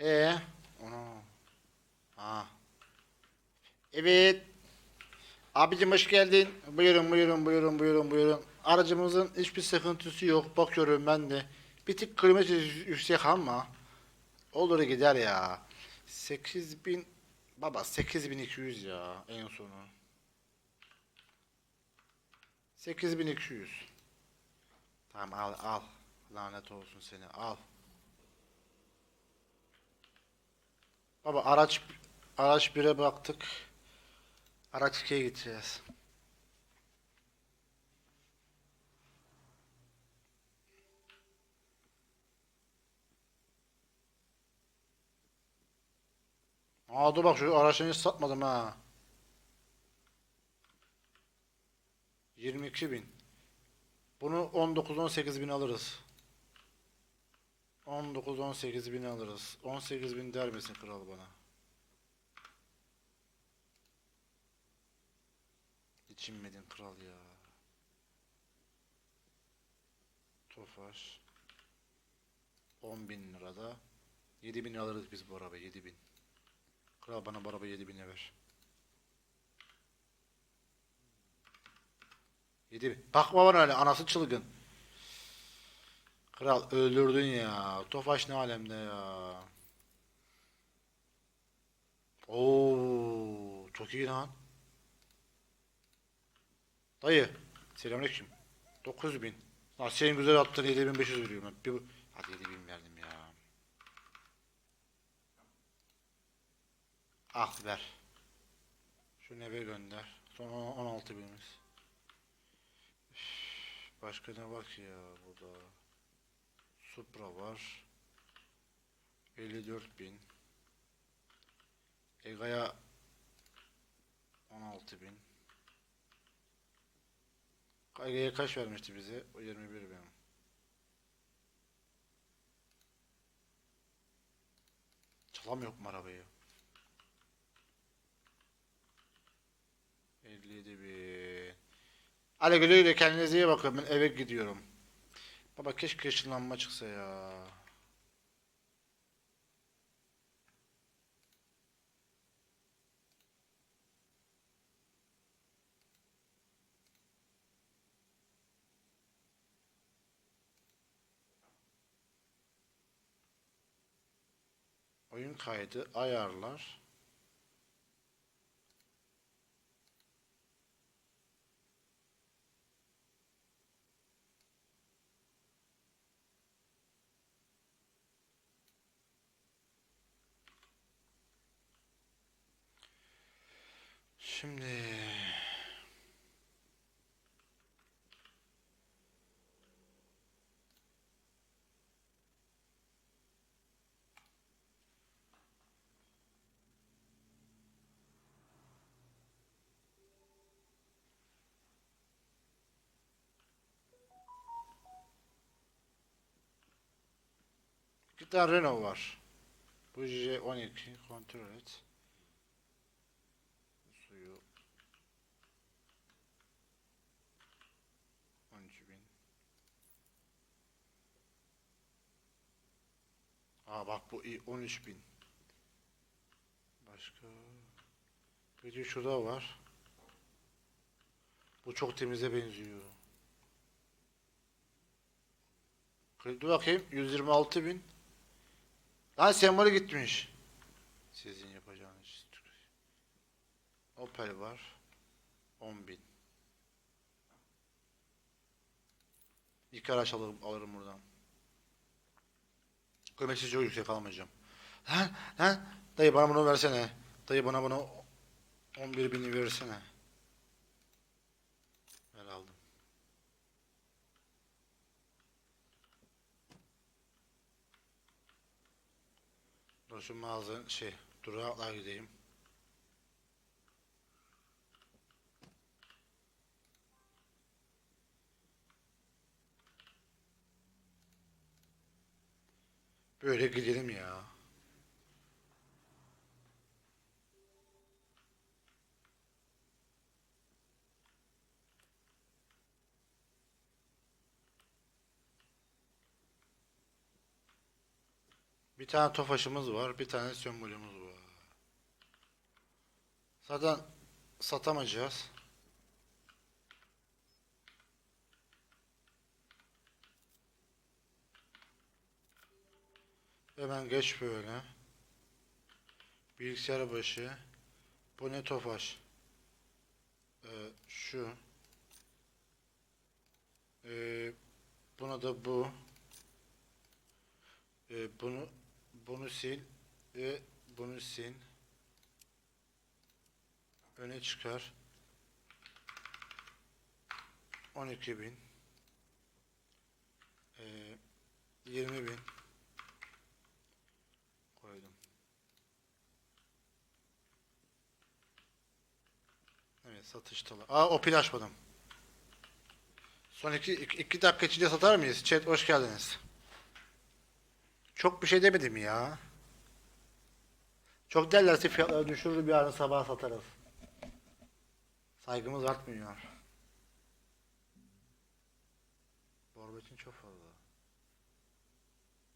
Ee, onu. Ha. Evet. Abicim hoş geldin. Buyurun buyurun buyurun buyurun buyurun. Aracımızın hiçbir sıkıntısı yok. Bakıyorum ben de. Bir tık kilometre yüksek ama. Olur gider ya. 8000 Baba 8200 ya en sonu. 8200. Tamam al al. Lanet olsun seni al. Baba araç araç 1'e baktık. Araç 2'ye gideceğiz. Aa dur bak şu araçları hiç satmadım ha. 22 bin. Bunu 19-18 bin alırız. 19-18 bin alırız. 18 bin der misin kral bana? Hiç inmedin kral ya. Tofaş. 10 bin lirada. 7 bin alırız biz bu arabayı 7 bin. Kral bana bu arabayı 7 bine ver. 7 bin. Bakma bana öyle anası çılgın. Kral öldürdün ya. Tofaş ne alemde ya. Oo, çok iyi lan. Dayı. Selamünaleyküm. 900 bin. Lan senin güzel attığın 7500 veriyorum. Bir, hadi 7000 verdim ya. Ah ver. Şu neve gönder. Son 16 binimiz. Başka ne ki ya burada? Supra var. 54 bin. Ega'ya 16 bin. Ega'ya kaç vermişti bize? O 21 bin. Çalamıyor mu arabayı? 57 bin. Hadi güle güle kendinize iyi bakın. Ben eve gidiyorum. Baba keşke ışınlanma çıksa ya. Oyun kaydı ayarlar. Şimdi bir tane Renault var. Bu J12 kontrol et. Suyu 13 bin. Aa bak bu iyi 13 bin. Başka bir de şurada var. Bu çok temize benziyor. Dur bakayım 126 bin. Lan sembolü gitmiş. Sizin yapacağınız. Opel var. 10 bin. İlk araç alırım, alırım buradan. Gömeksiz çok yüksek almayacağım. Lan lan dayı bana bunu versene. Dayı bana bunu 11 bini versene. Ver aldım. Dur şu mağaza şey durağa gideyim. Böyle gidelim ya. Bir tane tofaşımız var. Bir tane sembolümüz var. Zaten satamayacağız. Hemen geç böyle. Bilgisayar başı. Bu ne tofaş? Ee, şu. Ee, buna da bu. Ee, bunu bunu sil ve bunu sil. Öne çıkar. 12.000 ee, 20.000 koydum. Evet satıştalar. Aa o pil açmadım. Son iki, iki, dakika içinde satar mıyız? Chat hoş geldiniz. Çok bir şey demedim ya. Çok derlerse fiyatları düşürür bir yarın sabah satarız. Saygımız artmıyor. Borbetin çok fazla.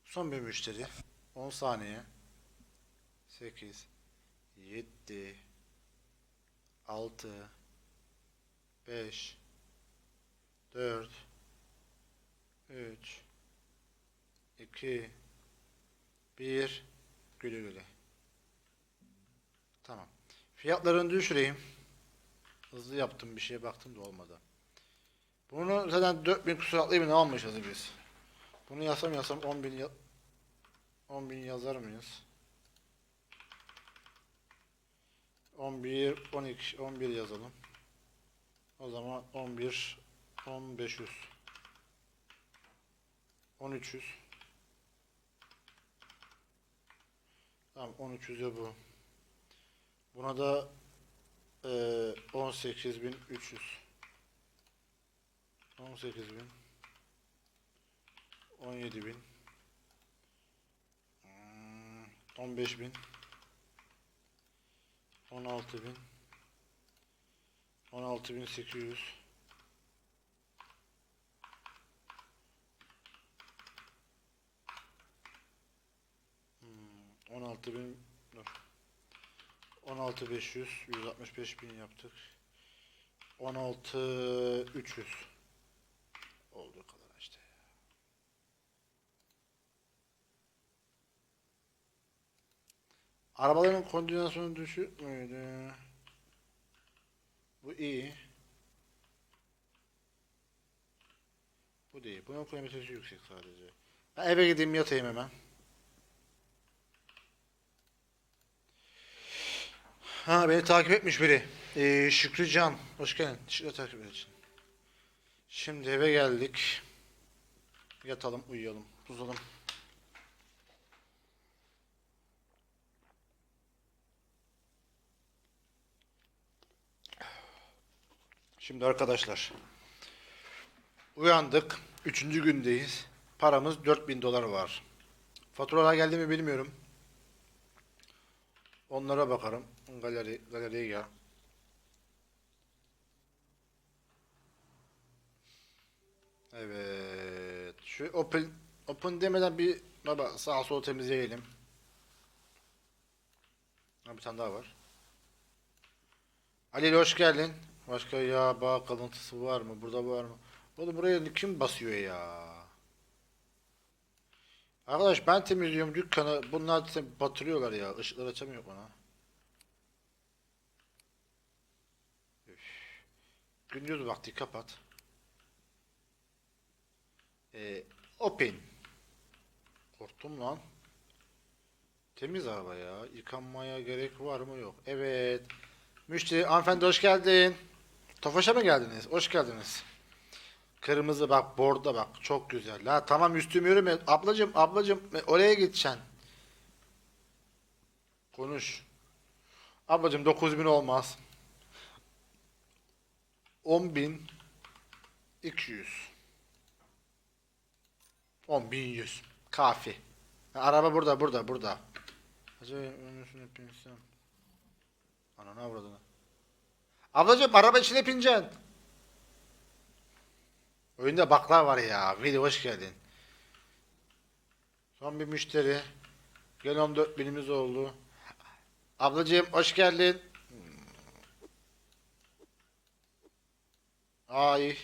Son bir müşteri. 10 saniye. 8 7 6 5 4 3 2 1 Güle güle. Tamam. Fiyatlarını düşüreyim. Hızlı yaptım bir şeye baktım da olmadı. Bunu zaten 4000 kusur atlayıp ne almışız biz. Bunu yazsam yazsam 10.000 ya 10.000 yazar mıyız? 11 12 11 yazalım. O zaman 11 1500 1300 Tamam 1300'e bu. Buna da e, 18300 18000 17000 hmm, 15000 16000 16800 16000 dur. 16500 165.000 yaptık. 16300 olduğu kadar işte. Arabaların kondisyonu düşük müydü? Bu iyi. Bu değil. Bunun kilometresi yüksek sadece. Ben eve gideyim yatayım hemen. Ha beni takip etmiş biri. Ee, Şükrü Can. Hoş geldin. Teşekkür takip için. Şimdi eve geldik. Yatalım, uyuyalım, uzalım. Şimdi arkadaşlar. Uyandık. Üçüncü gündeyiz. Paramız 4000 dolar var. Faturalar geldi mi bilmiyorum. Onlara bakarım. Galeri, galeriye gel. Evet. Şu open open demeden bir baba sağa sola temizleyelim. Ha, bir tane daha var. Ali hoş geldin. Başka yağ bağ kalıntısı var mı? Burada var mı? Oğlum buraya kim basıyor ya? Arkadaş ben temizliyorum dükkanı. Bunlar batırıyorlar ya. Işıkları açamıyor bana. Üf. Gündüz vakti kapat. Ee, open. Korktum lan. Temiz araba ya. Yıkanmaya gerek var mı yok. Evet. Müşteri hanımefendi hoş geldin. Tofaş'a mı geldiniz? Hoş geldiniz. Kırmızı bak borda bak çok güzel. Ha tamam üstüm yürüme. Ablacım ablacım oraya gideceksin. Konuş. Ablacım 9000 olmaz. 10200. 10100. Kafi. Araba burada burada burada. Acaba önüsünü pinsem. Ana ne Ablacım araba içine pineceksin. Oyunda baklar var ya. Veli hoş geldin. Son bir müşteri. Gel 14 binimiz oldu. Ablacığım hoş geldin. Ay.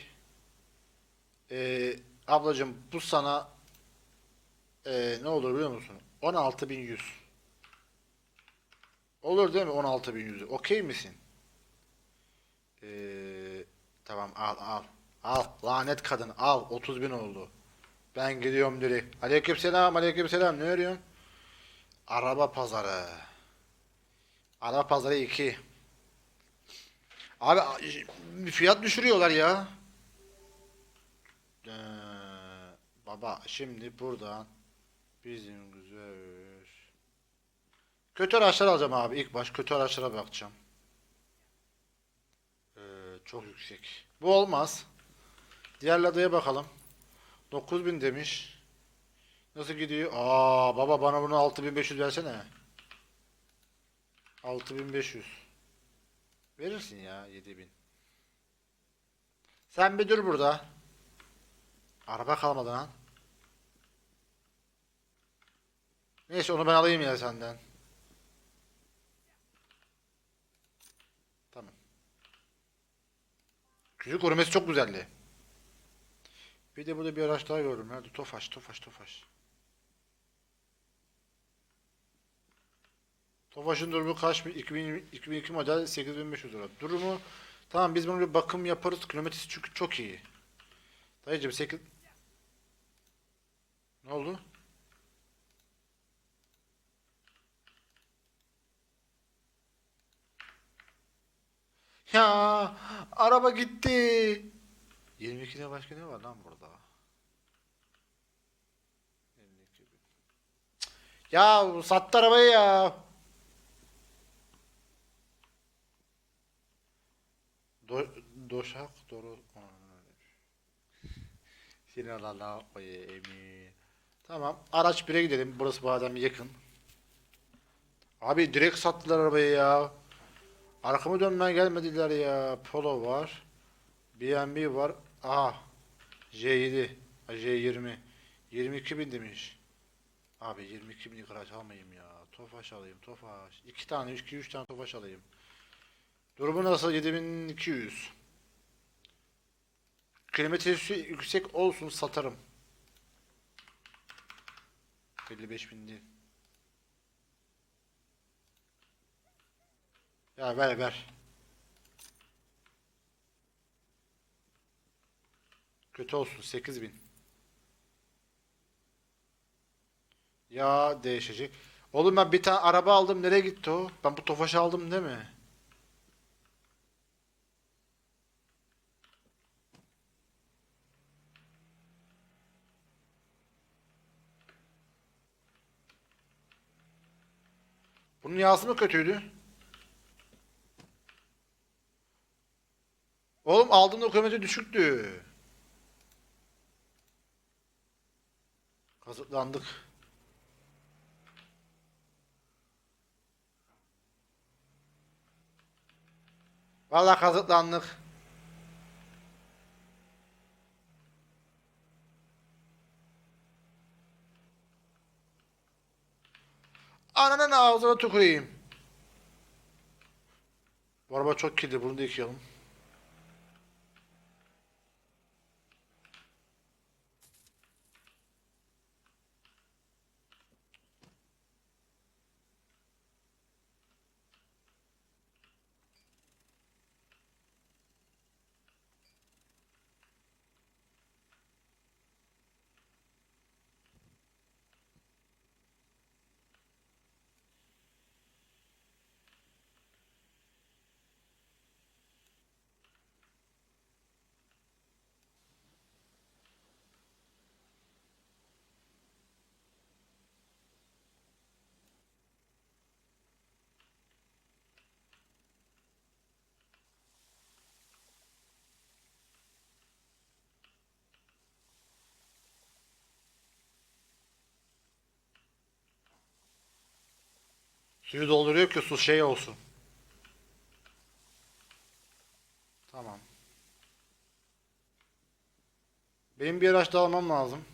Ee, ablacığım bu sana ee, ne olur biliyor musun? 16100. Olur değil mi 16100? Okey misin? Ee, tamam al al. Al lanet kadın al 30 bin oldu. Ben gidiyorum direkt. Aleykümselam aleykümselam ne arıyorsun? Araba pazarı. Araba pazarı 2. Abi fiyat düşürüyorlar ya. Ee, baba şimdi buradan bizim güzel kötü araçlar alacağım abi ilk baş kötü araçlara bakacağım. Çok yüksek. Bu olmaz. Diğer ladaya bakalım. 9000 demiş. Nasıl gidiyor? Aa baba bana bunu 6500 versene. 6500. Verirsin ya 7000. Sen bir dur burada. Araba kalmadı lan. Neyse onu ben alayım ya senden. Tamam. Küçük koruması çok güzeldi. Bir de burada bir araç daha gördüm. Nerede? Tofaş, Tofaş, Tofaş. Tofaş'ın durumu kaç? 2000, 2002 model 8500 lira. Durumu tamam biz bunu bir bakım yaparız. Kilometresi çünkü çok iyi. Dayıcım 8 Ne oldu? Ya araba gitti. 22'de başka ne var lan burada? 52 bin. Ya sattı arabayı ya. Do doşak doğru. Sinirlerle oy emin. Tamam. Araç 1'e gidelim. Burası bu adam yakın. Abi direkt sattılar arabayı ya. Arkamı dönmeye gelmediler ya. Polo var. B&B var. Aha. J7. Ha, J20. 22 bin demiş. Abi 22 bin araç almayayım ya. Tofaş alayım. Tofaş. 2 tane, 2 3 tane Tofaş alayım. Durumu nasıl? 7200. Kilometresi yüksek olsun satarım. 55 bin değil. Ya ver ver. Kötü olsun 8000. Ya değişecek. Oğlum ben bir tane araba aldım nereye gitti o? Ben bu Tofaş'ı aldım değil mi? Bunun yağsı mı kötüydü? Oğlum aldığımda kilometre düşüktü. Kazıklandık. Vallahi kazıklandık. Ananın ağzına tüküreyim. Bu araba çok kirli bunu da yıkayalım. Suyu dolduruyor ki su şey olsun. Tamam. Benim bir araç daha almam lazım.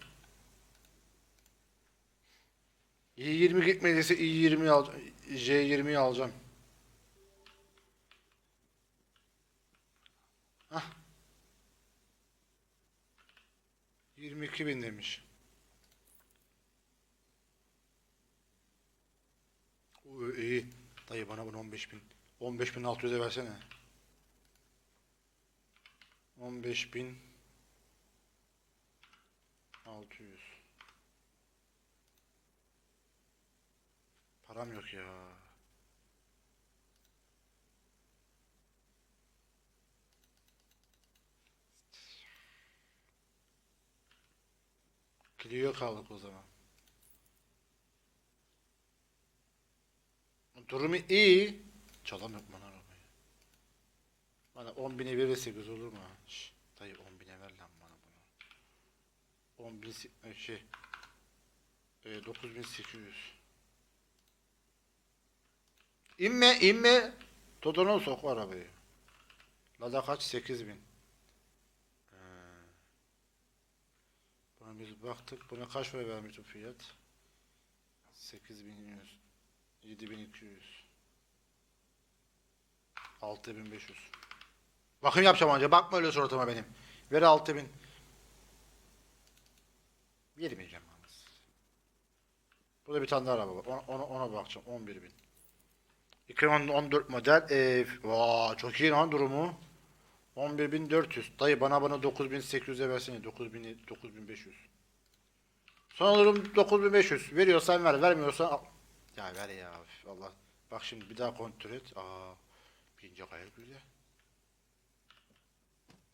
i20 gitmediyse i20'yi alacağım. J20'yi alacağım. Hah. 22 bin demiş. İyi. Dayı bana bunu 15 bin. 15 bin 600'e versene. 15 bin 600. Param yok ya. Gidiyor kaldık o zaman. Durumu iyi. Çalamıyorum ben arabayı. Bana 10 bine verirsek güzel olur mu? Şş, dayı 10 bine ver lan bana bunu. 10 bin e, şey. E, 9800. İnme inme. Todona sok arabayı. Lada kaç? 8000. Ee, Buna biz baktık. Buna kaç para vermiş o fiyat? 8100. 7200. 6500. Bakım yapacağım önce. Bakma öyle suratıma benim. Ver 6000. Vermeyeceğim yalnız. Burada bir tane daha araba var. Ona, ona, ona bakacağım. 11000. 2014 model. Ee, vaa, çok iyi lan durumu. 11400. Dayı bana bana 9800'e versene. 9000 9500. Son durum 9500. Veriyorsan ver. Vermiyorsan. Ya ver ya. Allah. Bak şimdi bir daha kontrol et. Aa. Bince gayet güzel.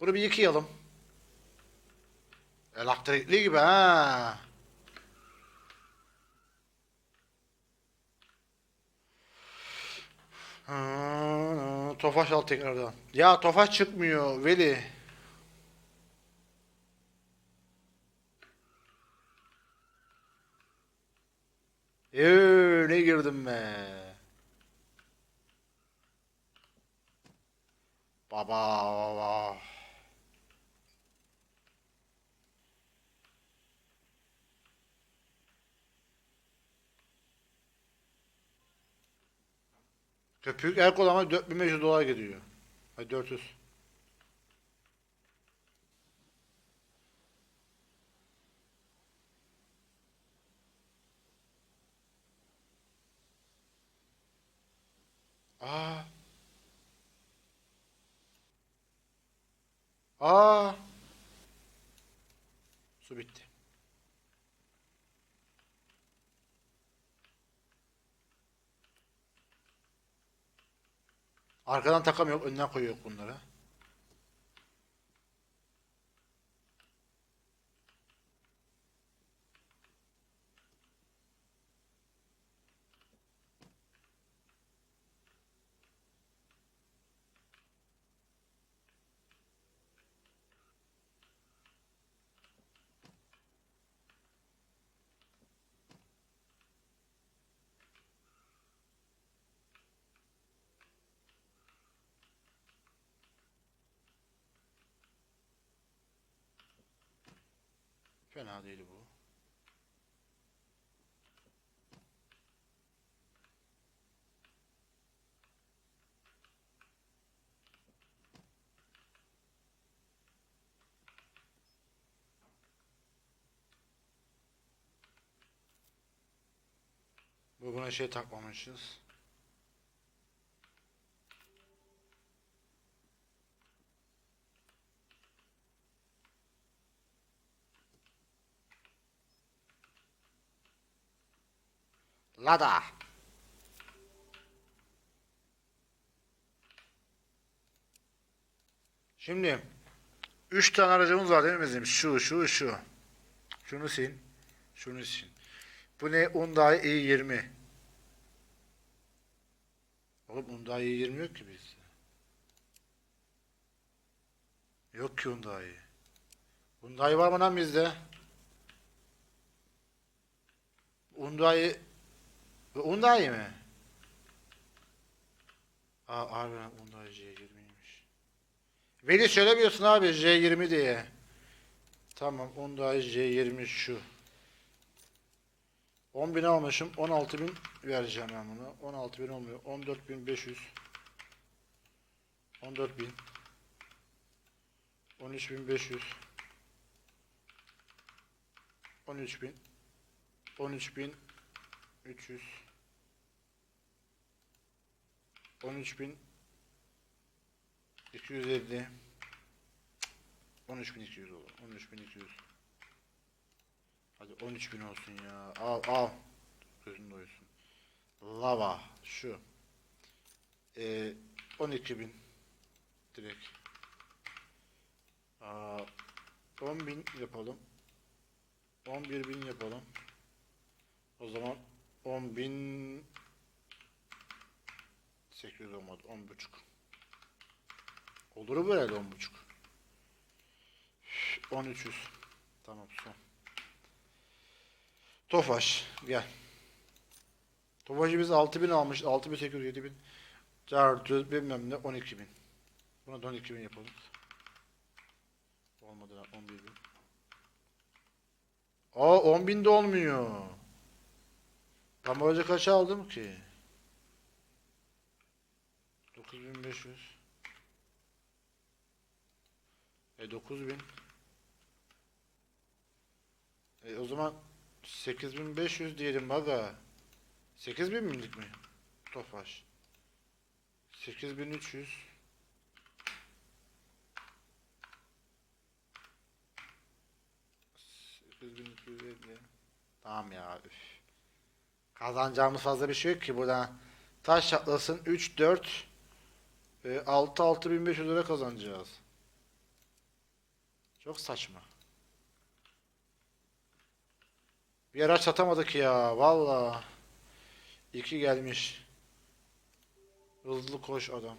Bunu bir yıkayalım. Elektrikli gibi ha. Ha, Tofaş al tekrardan. Ya Tofaş çıkmıyor Veli. Ne girdim be. Baba baba. Köpük el kullanma 4500 dolar gidiyor. Hayır 400. Aa. Su bitti. Arkadan takam yok, önden koyuyor bunları. Fena değil bu. Bu buna şey takmamışız. Lada. Şimdi 3 tane aracımız var değil mi bizim? Şu, şu, şu. Şunu sil. Şunu sil. Bu ne? Hyundai i20. Oğlum Hyundai i20 yok ki bizde. Yok ki Hyundai. Hyundai var mı lan bizde? Hyundai Un daha iyi mi? Aa harbiden un daha J20'ymiş. Veli söylemiyorsun abi J20 diye. Tamam un daha J20 şu. 10.000 almışım. 16.000 vereceğim ben bunu. 16.000 olmuyor. 14.500 14.000 13.500 13.000 13.300 13000 250 13200 olur. 13200. Hadi 13000 olsun ya. Al al. Gözün doysun. Lava şu. Ee, 12000 direkt. Aa, 10.000 yapalım. 11.000 yapalım. O zaman 10.000 800 olmadı. 10 buçuk. Olur böyle 10 buçuk? 1300. Tamam son. Tofaş gel. Tofaş'ı biz 6000 almış. 6800 7000. Cartı bilmem ne 12000. Buna da 12000 yapalım. Olmadı lan 11000. Aa 10000 de olmuyor. Ben böylece kaça aldım ki? 9500. E 9000. E o zaman 8500 diyelim aga. 8000 milik mi? Tofaş. 8300. Tamam ya. Üf. Kazanacağımız fazla bir şey yok ki buradan. Taş çatlasın 3 4 e, 6 6500 lira kazanacağız. Çok saçma. Bir araç satamadık ya. Valla. İki gelmiş. Hızlı koş adam.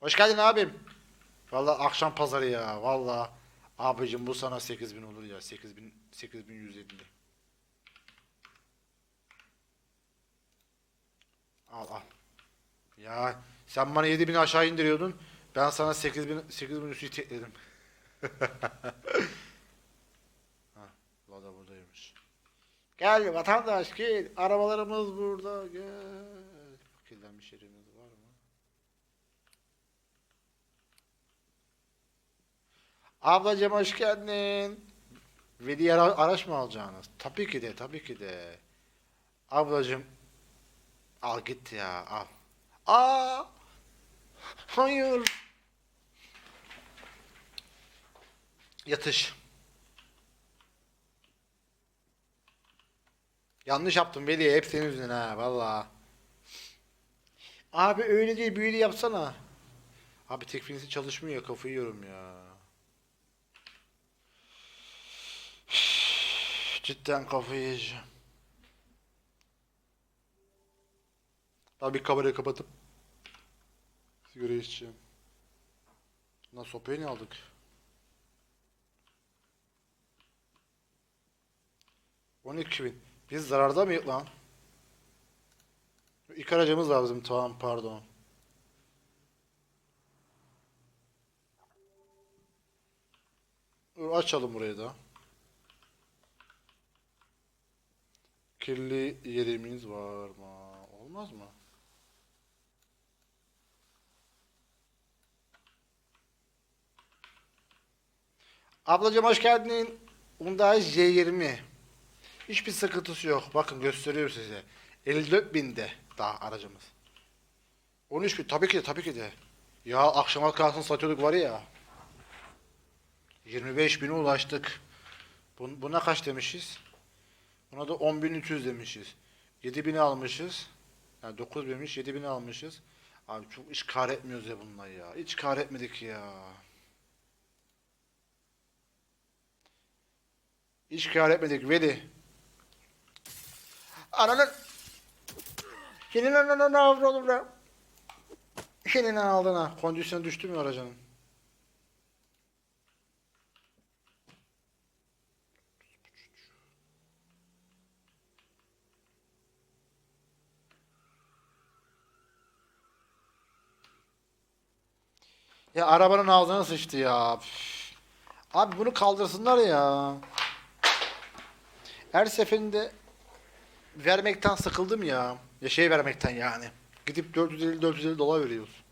Hoş geldin abim. Valla akşam pazarı ya. Valla. Abicim bu sana 8000 olur ya. 8000 8150. Al al. Ya sen bana 7000 aşağı indiriyordun. Ben sana 8000 8000 üstü tekledim. ha, Lada buradaymış. Gel vatandaş gel. Arabalarımız burada gel. Kirlenmiş yerimiz var mı? Ablacım hoş geldin. Veli ara araç mı alacaksınız? Tabii ki de, tabii ki de. Ablacım al git ya, al. Aa! Hayır. Yatış. Yanlış yaptım Veli. Hep senin yüzünden ha valla. Abi öyle değil böyle yapsana. Abi tekfinisi çalışmıyor kafayı yiyorum ya. Cidden kafayı yiyeceğim. Abi kamerayı kapatıp sigara içeceğim. Lan sopayı ne aldık? On iki bin. Biz zararda mıyız lan? İlk aracımız var bizim tamam pardon. Dur, Açalım burayı da. Kirli yerimiz var mı? Olmaz mı? Ablacığım hoş geldin. Hyundai J20. Hiçbir sıkıntısı yok. Bakın gösteriyorum size. 54 binde daha aracımız. 13 bin tabii ki de tabii ki de. Ya akşama kalsın satıyorduk var ya. 25 bine ulaştık. Bun- Buna kaç demişiz? Buna da 10.300 demişiz. 7.000'i almışız. Yani 9 binmiş 7.000'i almışız. Abi çok hiç kar etmiyoruz ya bununla ya. Hiç kar etmedik ya. Hiç kar etmedik Veli. Ananın. Senin ananı ne yaptı oğlum lan? Senin aldın ha. Kondisyon düştü mü aracının? Ya arabanın ağzına sıçtı ya. Abi bunu kaldırsınlar ya. Her seferinde vermekten sıkıldım ya. Ya şey vermekten yani. Gidip 450 450 dolar veriyoruz.